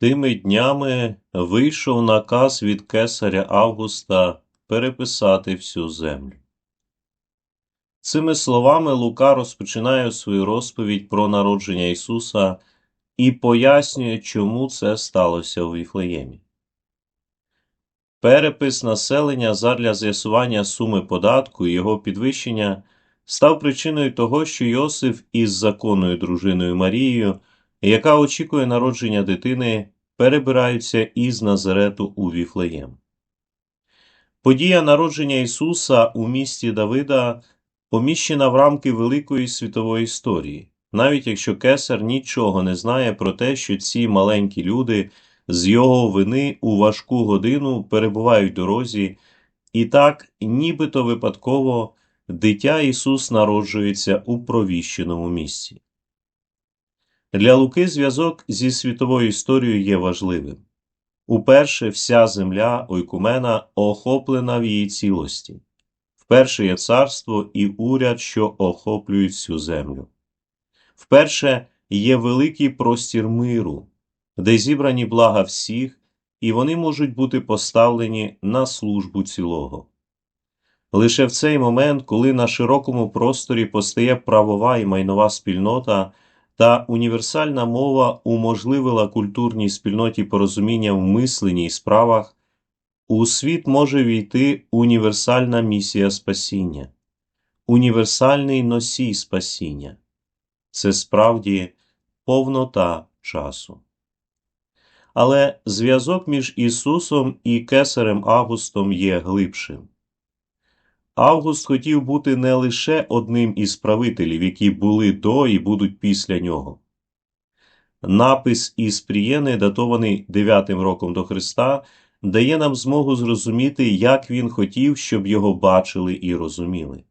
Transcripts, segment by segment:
Тими днями вийшов наказ від кесаря Августа переписати всю землю. Цими словами Лука розпочинає свою розповідь про народження Ісуса і пояснює, чому це сталося у Віфлеємі. Перепис населення задля з'ясування суми податку і його підвищення став причиною того, що Йосиф із законною дружиною Марією, яка очікує народження дитини, перебираються із Назарету у Віфлеєм. Подія народження Ісуса у місті Давида поміщена в рамки великої світової історії, навіть якщо кесар нічого не знає про те, що ці маленькі люди з його вини у важку годину перебувають в дорозі, і так, нібито випадково, дитя Ісус народжується у провіщеному місці. Для Луки зв'язок зі світовою історією є важливим. Уперше вся земля Ойкумена охоплена в її цілості. Вперше є царство і уряд, що охоплюють всю землю. Вперше є великий простір миру, де зібрані блага всіх, і вони можуть бути поставлені на службу цілого. Лише в цей момент, коли на широкому просторі постає правова і майнова спільнота, та універсальна мова уможливила культурній спільноті порозуміння в мисленні і справах, у світ може війти універсальна місія спасіння, універсальний носій спасіння. Це справді повнота часу. Але зв'язок між Ісусом і Кесарем Августом є глибшим. Август хотів бути не лише одним із правителів, які були до і будуть після нього. Напис із Прієни, датований 9 роком до Христа, дає нам змогу зрозуміти, як він хотів, щоб його бачили і розуміли.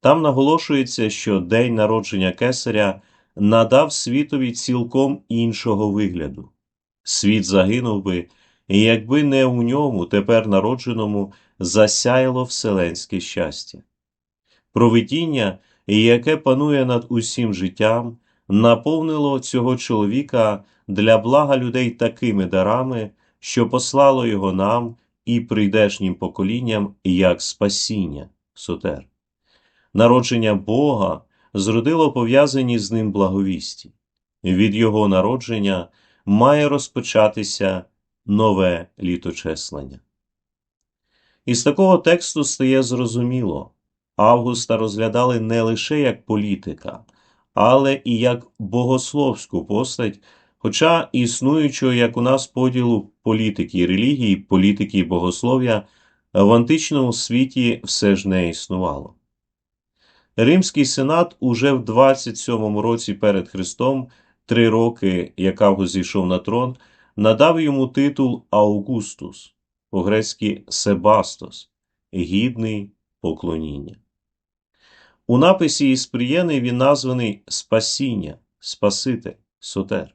Там наголошується, що день народження кесаря надав світові цілком іншого вигляду. Світ загинув би, і якби не у ньому, тепер народженому, засяяло вселенське щастя. Провидіння, яке панує над усім життям, наповнило цього чоловіка для блага людей такими дарами, що послало його нам і прийдешнім поколінням як спасіння, сотер. Народження Бога зродило пов'язані з ним благовісті. Від його народження має розпочатися нове літочеслення. Із такого тексту стає зрозуміло, Августа розглядали не лише як політика, але і як богословську постать, хоча існуючого, як у нас поділу політики і релігії, політики і богослов'я в античному світі все ж не існувало. Римський сенат уже в 27 році перед Христом, три роки, як Август зійшов на трон, надав йому титул Аугустус, по-грецьки Себастос, гідний поклоніння. У написі із Прієни він названий Спасіння, Спаситель, Сотер.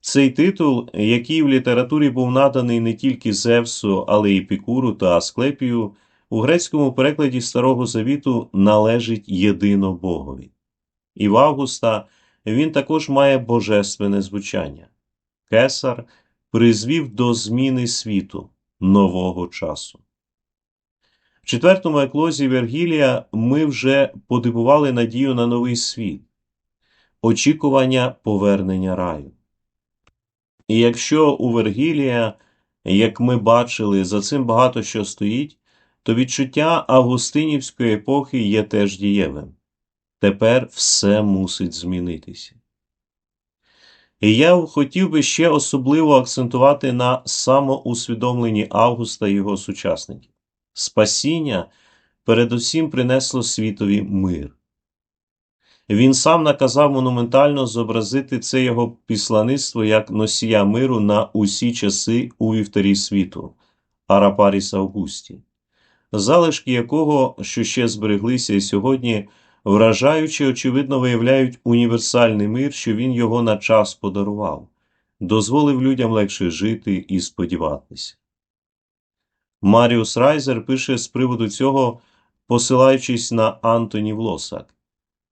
Цей титул, який в літературі був наданий не тільки Зевсу, але й Пікуру та Асклепію, у грецькому перекладі Старого Завіту належить єдино Богові. І в Августа він також має божественне звучання. Кесар призвів до зміни світу, нового часу. В четвертому еклозі Вергілія ми вже подивували надію на новий світ, очікування повернення раю. І якщо у Вергілія, як ми бачили, за цим багато що стоїть, то відчуття Августинівської епохи є теж дієвим. Тепер все мусить змінитися. І я хотів би ще особливо акцентувати на самоусвідомленні Августа і його сучасників. Спасіння передусім принесло світові мир. Він сам наказав монументально зобразити це його післаництво як носія миру на усі часи у вівтарі світу Арапаріс Августі, залишки якого, що ще збереглися і сьогодні, вражаючи, очевидно, виявляють універсальний мир, що він його на час подарував, дозволив людям легше жити і сподіватися. Маріус Райзер пише з приводу цього, посилаючись на Антоні Влосак.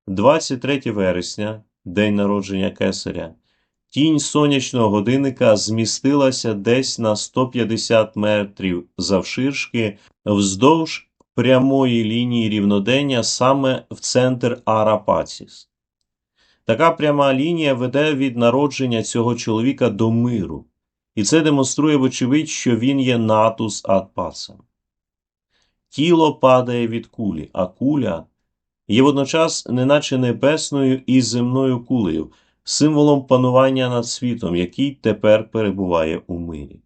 23 вересня, день народження кесаря, тінь сонячного годинника змістилася десь на 150 метрів завширшки вздовж прямої лінії рівнодення саме в центр Арапаціс. Така пряма лінія веде від народження цього чоловіка до миру, і це демонструє, вочевидь, що він є натус ад. Тіло падає від кулі, а куля є водночас неначе небесною і земною кулею, символом панування над світом, який тепер перебуває у мирі.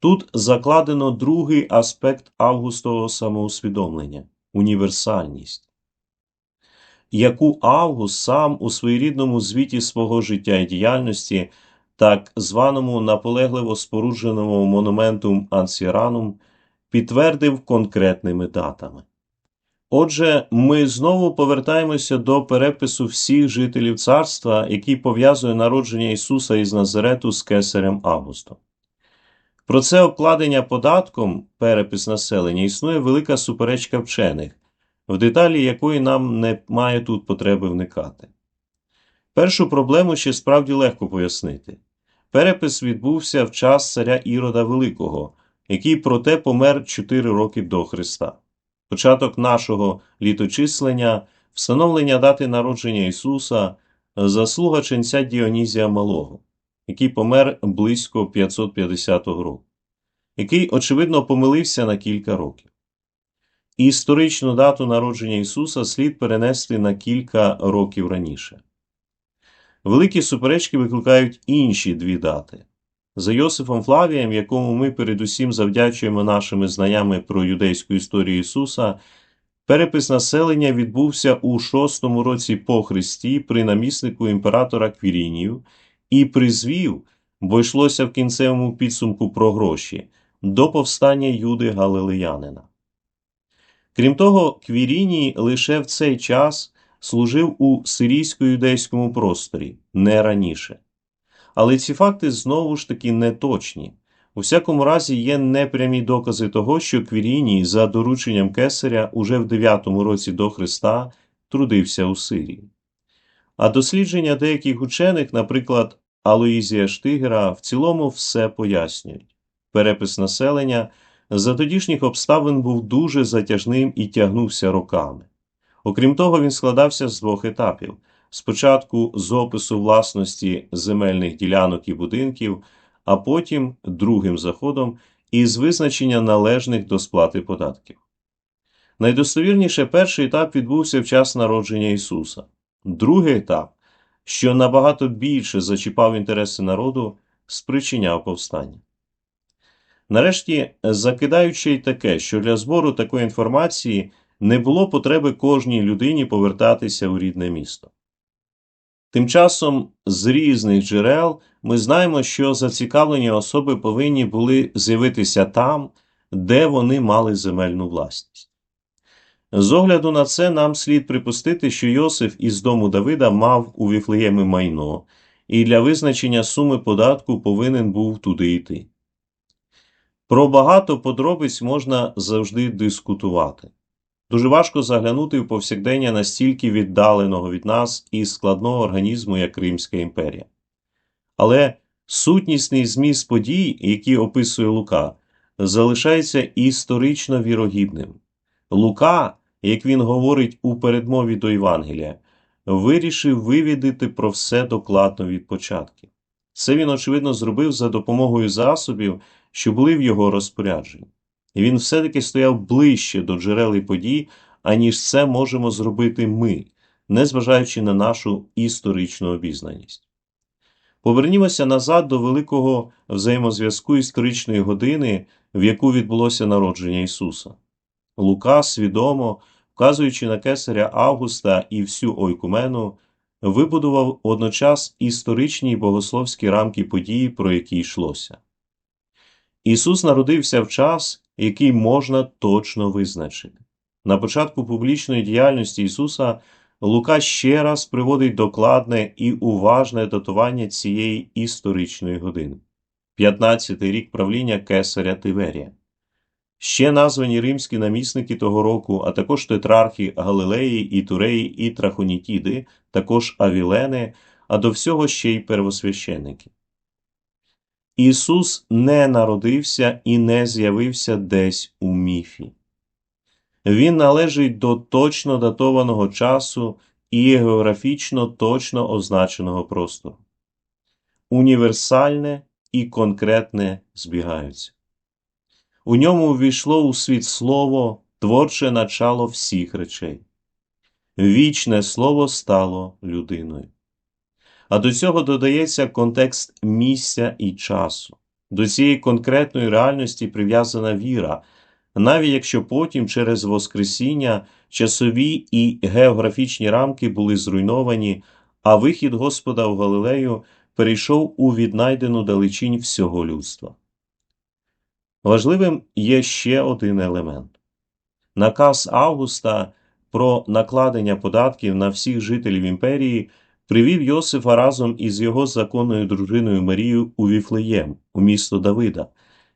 Тут закладено другий аспект августового самоусвідомлення універсальність, яку Август сам у своєрідному звіті свого життя і діяльності, так званому наполегливо спорудженому монументум Ансіранум, підтвердив конкретними датами. Отже, ми знову повертаємося до перепису всіх жителів царства, який пов'язує народження Ісуса із Назарету з кесарем Августом. Про це обкладення податком, перепис населення, існує велика суперечка вчених, в деталі якої нам не має тут потреби вникати. Першу проблему ще справді легко пояснити. Перепис відбувся в час царя Ірода Великого, який проте помер 4 роки до Христа. Початок нашого літочислення, встановлення дати народження Ісуса, заслуга ченця Діонізія Малого, який помер близько 550 року, який, очевидно, помилився на кілька років. Історичну дату народження Ісуса слід перенести на кілька років раніше. Великі суперечки викликають інші дві дати. За Йосифом Флавієм, якому ми передусім завдячуємо нашими знаннями про юдейську історію Ісуса, перепис населення відбувся у шостому році по Христі при наміснику імператора Квірінію і призвів, бо йшлося в кінцевому підсумку про гроші, до повстання Юди Галилеянина. Крім того, Квіріній лише в цей час служив у сирійсько-юдейському просторі, не раніше. Але ці факти знову ж таки не точні. У всякому разі, є непрямі докази того, що Квіріній за дорученням кесаря уже в 9 році до Христа трудився у Сирії. А дослідження деяких учених, наприклад, Алоїзія Штигера, в цілому все пояснюють. Перепис населення за тодішніх обставин був дуже затяжним і тягнувся роками. Окрім того, він складався з двох етапів спочатку з опису власності земельних ділянок і будинків, а потім другим заходом із визначення належних до сплати податків. Найдостовірніше перший етап відбувся в час народження Ісуса. Другий етап, що набагато більше зачіпав інтереси народу, спричиняв повстання. Нарешті, закидаючи й таке, що для збору такої інформації не було потреби кожній людині повертатися у рідне місто. Тим часом з різних джерел ми знаємо, що зацікавлені особи повинні були з'явитися там, де вони мали земельну власність. З огляду на це нам слід припустити, що Йосиф із дому Давида мав у Віфлеємі майно, і для визначення суми податку повинен був туди йти. Про багато подробиць можна завжди дискутувати. Дуже важко заглянути в повсякдення настільки віддаленого від нас і складного організму, як Римська імперія. Але сутнісний зміст подій, які описує Лука, залишається історично вірогідним. Лука, як він говорить у передмові до Євангелія, вирішив вивідати про все докладно від початків. Це він, очевидно, зробив за допомогою засобів, що були в його розпорядженні і він все-таки стояв ближче до джерел і подій, аніж це можемо зробити ми, незважаючи на нашу історичну обізнаність. Повернімося назад до великого взаємозв'язку історичної години, в яку відбулося народження Ісуса. Лука свідомо, вказуючи на кесаря Августа і всю ойкумену, вибудував одночас історичні богословські рамки події, про які йшлося. Ісус народився в час, який можна точно визначити. На початку публічної діяльності Ісуса Лука ще раз приводить докладне і уважне датування цієї історичної години 15-й рік правління Кесаря Тиверія. Ще названі римські намісники того року, а також тетрархи Галилеї, і Туреї і Трахонітіди, також Авілени, а до всього ще й первосвященики. Ісус не народився і не з'явився десь у міфі. Він належить до точно датованого часу і географічно точно означеного простору. Універсальне і конкретне збігаються. У ньому ввійшло у світ слово, творче начало всіх речей. Вічне слово стало людиною. А до цього додається контекст місця і часу. До цієї конкретної реальності прив'язана віра, навіть якщо потім через Воскресіння часові і географічні рамки були зруйновані, а вихід Господа в Галилею перейшов у віднайдену далечінь всього людства. Важливим є ще один елемент. Наказ Августа про накладення податків на всіх жителів імперії привів Йосифа разом із його законною дружиною Марією у Віфлеєм, у місто Давида,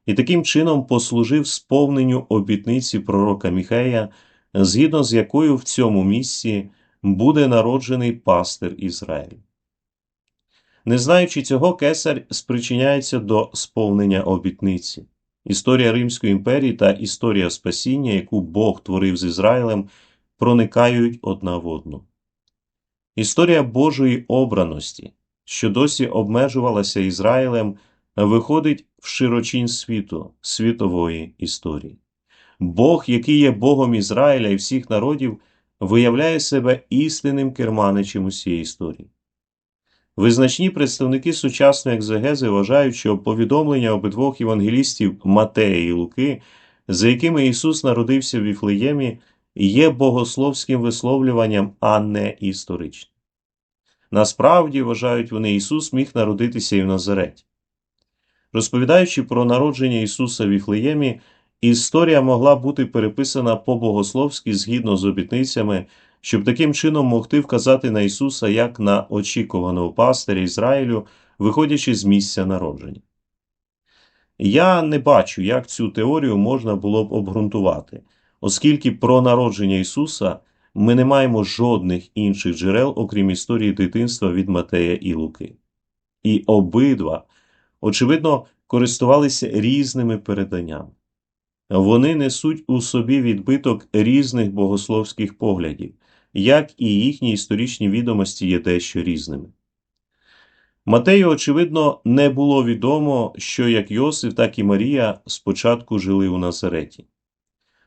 і таким чином послужив сповненню обітниці пророка Міхея, згідно з якою в цьому місці буде народжений пастир Ізраїль. Не знаючи цього, кесар спричиняється до сповнення обітниці. Історія Римської імперії та історія спасіння, яку Бог творив з Ізраїлем, проникають одна в одну. Історія Божої обраності, що досі обмежувалася Ізраїлем, виходить в широчінь світу, світової історії. Бог, який є Богом Ізраїля і всіх народів, виявляє себе істинним керманичем усієї історії. Визначні представники сучасної екзегези вважають, що повідомлення обидвох євангелістів Матея і Луки, за якими Ісус народився в Віфлеємі, є богословським висловлюванням, а не історичним. Насправді, вважають вони, Ісус міг народитися і в Назареті. Розповідаючи про народження Ісуса в Віфлеємі, історія могла бути переписана по-богословськи згідно з обітницями, щоб таким чином могти вказати на Ісуса як на очікуваного пастиря Ізраїлю, виходячи з місця народження. Я не бачу, як цю теорію можна було б обґрунтувати, оскільки про народження Ісуса ми не маємо жодних інших джерел, окрім історії дитинства від Матея і Луки. І обидва, очевидно, користувалися різними переданнями. Вони несуть у собі відбиток різних богословських поглядів, як і їхні історичні відомості є дещо різними. Матею, очевидно, не було відомо, що як Йосиф, так і Марія спочатку жили у Назареті.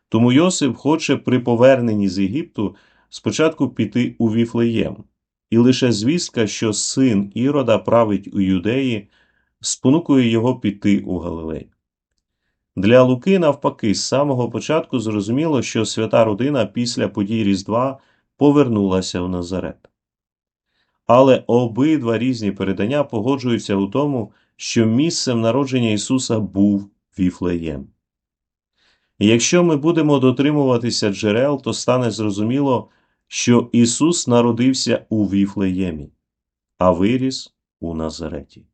Тому Йосиф хоче при поверненні з Єгипту спочатку піти у Віфлеєм, і лише звістка, що син Ірода править у юдеї, спонукує його піти у Галилей. Для Луки, навпаки, з самого початку зрозуміло, що свята родина після подій Різдва повернулася в Назарет. Але обидва різні передання погоджуються у тому, що місцем народження Ісуса був Віфлеєм. Якщо ми будемо дотримуватися джерел, то стане зрозуміло, що Ісус народився у Віфлеємі, а виріс у Назареті.